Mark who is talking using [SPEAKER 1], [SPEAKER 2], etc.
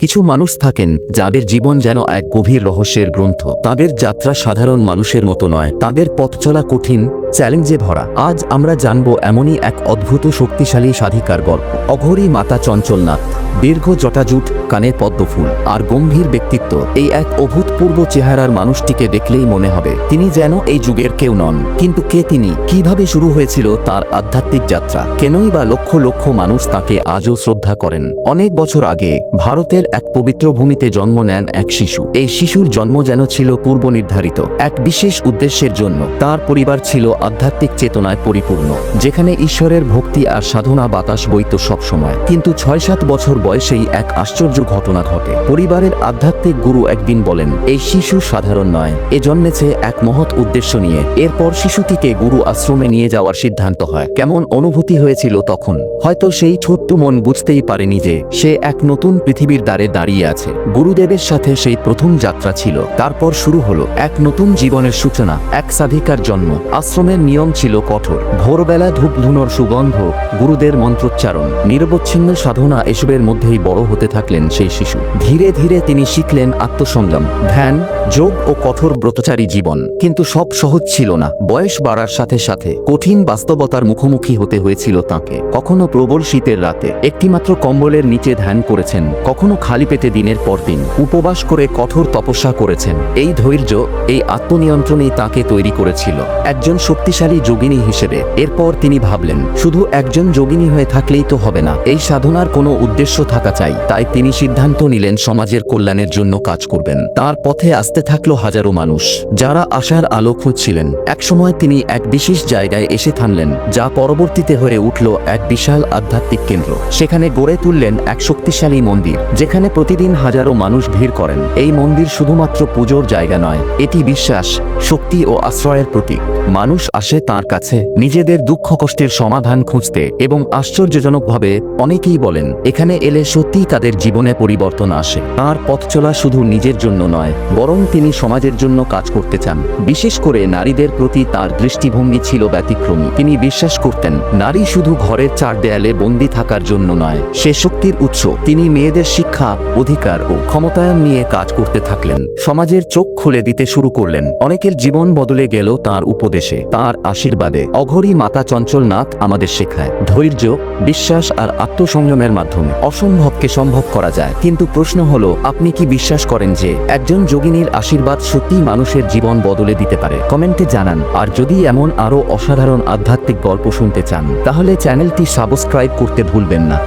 [SPEAKER 1] কিছু মানুষ থাকেন যাদের জীবন যেন এক গভীর রহস্যের গ্রন্থ। তাদের যাত্রা সাধারণ মানুষের মতো নয়। তাদের পথ চলা কঠিন চ্যালেঞ্জে ভরা। আজ আমরা জানব এমনই এক অদ্ভুত শক্তিশালী সাধিকার গল্প। অঘরী মাতা চঞ্চলনাথ, দীর্ঘ জটাজুট, কানে পদ্মফুল আর গম্ভীর ব্যক্তিত্ব এই এক অভূতপূর্ব চেহারার মানুষটিকে দেখলেই মনে হবে, তিনি যেন এই যুগের কেউ নন। কিন্তু কে তিনি, কীভাবে শুরু হয়েছিল তার আধ্যাত্মিক যাত্রা? কেনই বা লক্ষ লক্ষ মানুষ তাকে আজও শ্রদ্ধা করেন। অনেক বছর আগে ভারতের এক পবিত্র ভূমিতে জন্ম নেন এক শিশু। এই শিশুর জন্ম যেন ছিল পূর্ব নির্ধারিত এক বিশেষ উদ্দেশ্যের জন্য। তার পরিবার ছিল আধ্যাত্মিক চেতনায় পরিপূর্ণ, যেখানে ঈশ্বরের ভক্তি আর সাধনা বাতাস বইত সবসময়। কিন্তু ছয় সাত বছর বয়সেই এক আশ্চর্য ঘটনা ঘটে। পরিবারের আধ্যাত্মিক গুরু একদিন বলেন, এই শিশু সাধারণ নয়, এ জন্মেছে এক মহৎ উদ্দেশ্য নিয়ে। এরপর শিশুটিকে গুরু আশ্রমে নিয়ে যাওয়ার সিদ্ধান্ত হয়। কেমন অনুভূতি হয়েছিল তখন? হয়তো সেই ছোট্ট মন বুঝতেই পারেনি যে, সে এক নতুন পৃথিবীর দ্বারে দাঁড়িয়ে আছে। গুরুদেবের সাথে সেই প্রথম যাত্রা ছিল। তারপর শুরু হলো এক নতুন জীবনের সূচনা, এক সাধিকার জন্ম আশ্রমের নিয়ম ছিল কঠোর। ভোরবেলা ধূপ ধুনোর সুগন্ধ, গুরুদের মন্ত্রোচ্চারণ, নিরবচ্ছিন্ন সাধনা এসবের মধ্যেই বড় হতে থাকলেন সেই শিশু। ধীরে ধীরে তিনি শিখলেন আত্মসংযম ধ্যান যোগ ও কঠোর ব্রতচারী জীবন। কিন্তু সব সহজ ছিল না। বয়স বাড়ার সাথে সাথে কঠিন বাস্তবতার মুখোমুখি হতে হয়েছিল তাকে। কখনো প্রবল শীতের রাতে একটিমাত্র কম্বলের নিচে ধ্যান করেছেন, কখনো খালি পেটে দিনের পর দিন উপবাস করে কঠোর তপস্যা করেছেন। এই ধৈর্য, এই আত্মনিয়ন্ত্রণেই তাকে তৈরি করেছিল। একজন শক্তিশালী যোগিনী হিসেবে এরপর তিনি ভাবলেন, শুধু একজন যোগিনী হয়ে থাকলেই তো হবে না। এই সাধনার কোনো উদ্দেশ্য থাকা চাই। তাই তিনি সিদ্ধান্ত নিলেন, সমাজের কল্যাণের জন্য কাজ করবেন। তার পথে আসতে থাকল হাজারো মানুষ, যারা আশার আলো খুঁজছিলেন। একসময় তিনি এক বিশেষ জায়গায় এসে থামলেন, যা পরবর্তীতে হয়ে উঠল এক বিশাল আধ্যাত্মিক কেন্দ্র। সেখানে গড়ে তুললেন এক শক্তিশালী মন্দির, যেখানে প্রতিদিন হাজারো মানুষ ভিড় করেন। এই মন্দির শুধুমাত্র পুজোর জায়গা নয়, এটি বিশ্বাস, শক্তি ও আশ্রয়ের প্রতীক। মানুষ আসে তার কাছে, নিজেদের দুঃখ কষ্টের সমাধান খুঁজতে এবং আশ্চর্যজনকভাবে অনেকেই বলেন, এখানে এলে সত্যিই তাদের জীবনে পরিবর্তন আসে। তার পথ চলা শুধু নিজের জন্য নয়, বরং তিনি সমাজের জন্য কাজ করতে চান। বিশেষ করে নারীদের প্রতি তার দৃষ্টিভঙ্গি ছিল ব্যতিক্রমী। তিনি বিশ্বাস করতেন, নারী শুধু ঘরের চার দেয়ালে বন্দী থাকার জন্য নয়, সে শক্তির উৎস। তিনি মেয়েদের শিক্ষা, অধিকার ও ক্ষমতায়ন নিয়ে কাজ করতে থাকলেন। সমাজের চোখ খুলে দিতে শুরু করলেন। অনেকের জীবন বদলে গেল তার উপদেশে। তার আশীর্বাদে অঘরী মাতা চঞ্চলনাথ আমাদের শেখায়, ধৈর্য, বিশ্বাস আর আত্মসংযমের মাধ্যমে। অসম্ভবকে সম্ভব করা যায়। কিন্তু প্রশ্ন হলো, আপনি কি বিশ্বাস করেন যে, একজন যোগিনীর আশীর্বাদ সত্যিই মানুষের জীবন বদলে দিতে পারে। কমেন্টে জানান, আর যদি এমন আরও অসাধারণ আধ্যাত্মিক গল্প শুনতে চান, তাহলে চ্যানেলটি সাবস্ক্রাইব করতে ভুলবেন না।